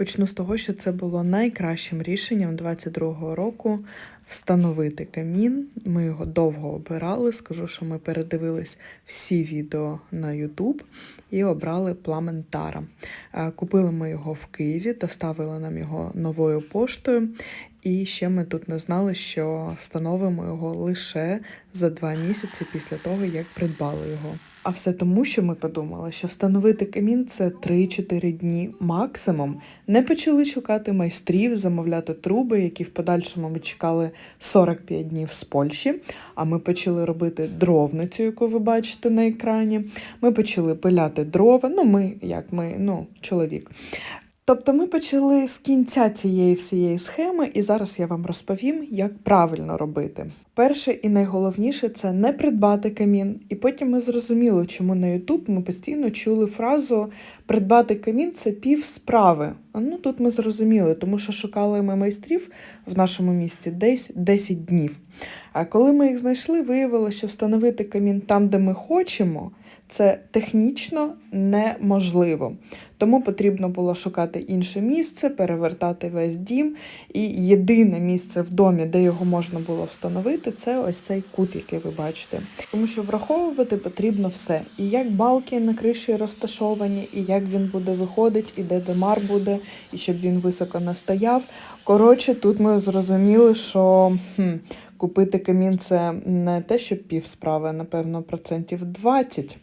Почну з того, що це було найкращим рішенням 22-го року встановити камін. Ми його довго обирали. Скажу, що ми передивились всі відео на YouTube і обрали пламен Тара. Е, Купили ми його в Києві, доставили нам його новою поштою. І ще ми тут не знали, що встановимо його лише за два місяці після того, як придбали його. А все тому, що ми подумали, що встановити камін це 3-4 дні максимум. Не почали шукати майстрів, замовляти труби, які в подальшому ми чекали 45 днів з Польщі. А ми почали робити дровницю, яку ви бачите на екрані. Ми почали пиляти дрова. Ну, ми, як ми, ну, чоловік. Тобто ми почали з кінця цієї всієї схеми, і зараз я вам розповім, як правильно робити. Перше і найголовніше це не придбати камін. І потім ми зрозуміли, чому на YouTube ми постійно чули фразу придбати камін це пів справи. Ну тут ми зрозуміли, тому що шукали ми майстрів в нашому місті десь 10 днів. А коли ми їх знайшли, виявилося, що встановити камін там, де ми хочемо, це технічно неможливо. Тому потрібно було шукати інше місце, перевертати весь дім. І єдине місце в домі, де його можна було встановити, це ось цей кут, який ви бачите. Тому що враховувати потрібно все. І як балки на криші розташовані, і як він буде виходити, і де демар буде, і щоб він високо не стояв. Коротше, тут ми зрозуміли, що хм, купити камін це не те, що пів справи, напевно, процентів 20.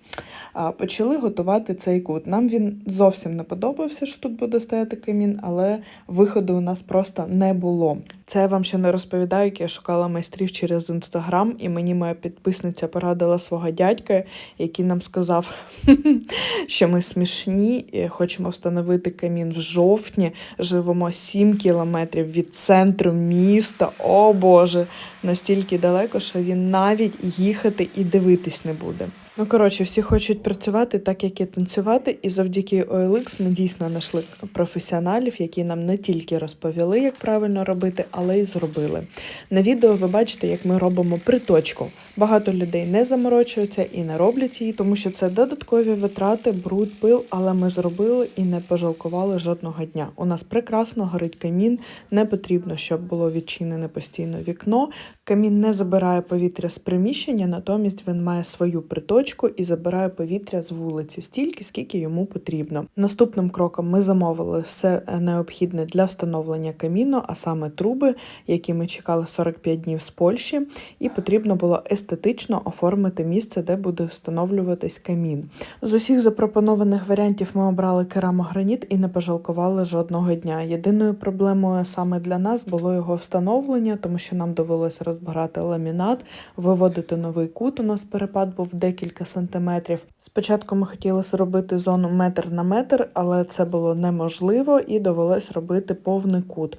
А, Почали готувати цей кут. Нам він зовсім не подобався, що тут буде стояти камін, але виходу у нас просто не було. Це я вам ще не розповідаю, як я шукала майстрів через інстаграм, і мені моя підписниця порадила свого дядька, який нам сказав, що ми смішні, і хочемо встановити камін в жовтні. Живемо 7 кілометрів від центру міста. О Боже, настільки далеко, що він навіть їхати і дивитись не буде. Ну, коротше, всі хочуть працювати так, як і танцювати, і завдяки OLX ми дійсно знайшли професіоналів, які нам не тільки розповіли, як правильно робити, але й зробили. На відео ви бачите, як ми робимо приточку. Багато людей не заморочуються і не роблять її, тому що це додаткові витрати, бруд, пил, але ми зробили і не пожалкували жодного дня. У нас прекрасно горить камін, не потрібно, щоб було відчинене постійно вікно. Камін не забирає повітря з приміщення, натомість він має свою приточку і забирає повітря з вулиці стільки, скільки йому потрібно. Наступним кроком ми замовили все необхідне для встановлення каміну, а саме труби, які ми чекали 45 днів з Польщі, і потрібно було естетично оформити місце, де буде встановлюватись камін. З усіх запропонованих варіантів ми обрали керамограніт і не пожалкували жодного дня. Єдиною проблемою саме для нас було його встановлення, тому що нам довелося розбирати ламінат, виводити новий кут. У нас перепад був декілька сантиметрів. Спочатку ми хотіли зробити зону метр на метр, але це було неможливо і довелось робити повний кут.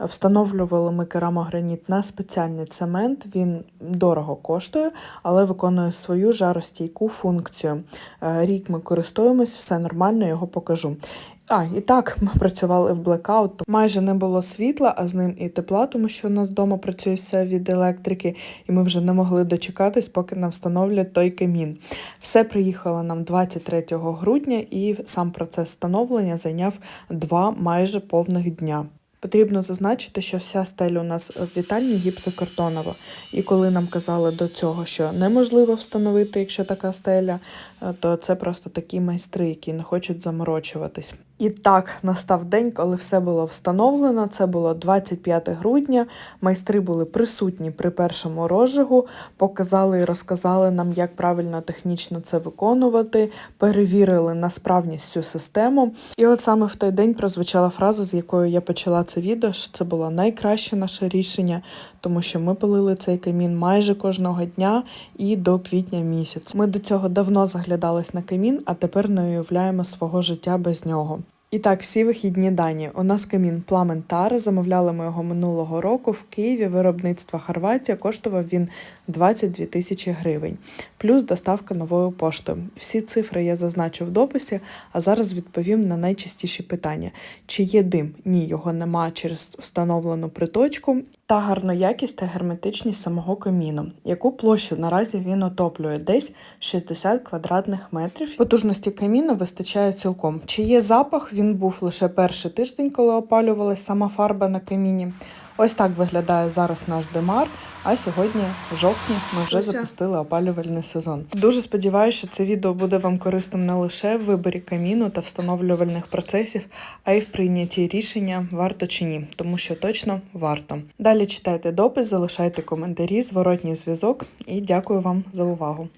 Встановлювали ми керамограніт на спеціальний цемент. Він дорого коштує, але виконує свою жаростійку функцію. Е, Рік ми користуємось, все нормально, його покажу. А, і так, ми працювали в блекаут. Майже не було світла, а з ним і тепла, тому що у нас вдома працює все від електрики, і ми вже не могли дочекатись, поки нам встановлять той камін. Все приїхало нам 23 грудня, і сам процес встановлення зайняв два майже повних дня. Потрібно зазначити, що вся стеля у нас в вітальні гіпсокартонова. І коли нам казали до цього, що неможливо встановити, якщо така стеля, е, то це просто такі майстри, які не хочуть заморочуватись. І так настав день, коли все було встановлено. Це було 25 грудня. Майстри були присутні при першому розжигу, показали і розказали нам, як правильно технічно це виконувати, перевірили на справність цю систему. І от саме в той день прозвучала фраза, з якою я почала це відео, що це було найкраще наше рішення, тому що ми палили цей камін майже кожного дня і до квітня місяця. Ми до цього давно заглядались на камін, а тепер не уявляємо свого життя без нього. І так, всі вихідні дані. У нас камін Пламен Тара. Замовляли ми його минулого року в Києві. Виробництва Хорватія коштував він 22 тисячі гривень, плюс доставка новою поштою. Всі цифри я зазначу в дописі, а зараз відповім на найчастіші питання: чи є дим? Ні, його нема через встановлену приточку. Та гарну якість та герметичність самого каміну, яку площу наразі він отоплює десь 60 квадратних метрів. Потужності каміну вистачає цілком. Чи є запах? Він був лише перший тиждень, коли опалювалась сама фарба на каміні. Ось так виглядає зараз наш демар. А сьогодні, в жовтні, ми вже запустили опалювальний сезон. Дуже сподіваюся, що це відео буде вам корисним не лише в виборі каміну та встановлювальних процесів, а й в прийнятті рішення варто чи ні, тому що точно варто. Далі читайте допис, залишайте коментарі, зворотній зв'язок і дякую вам за увагу.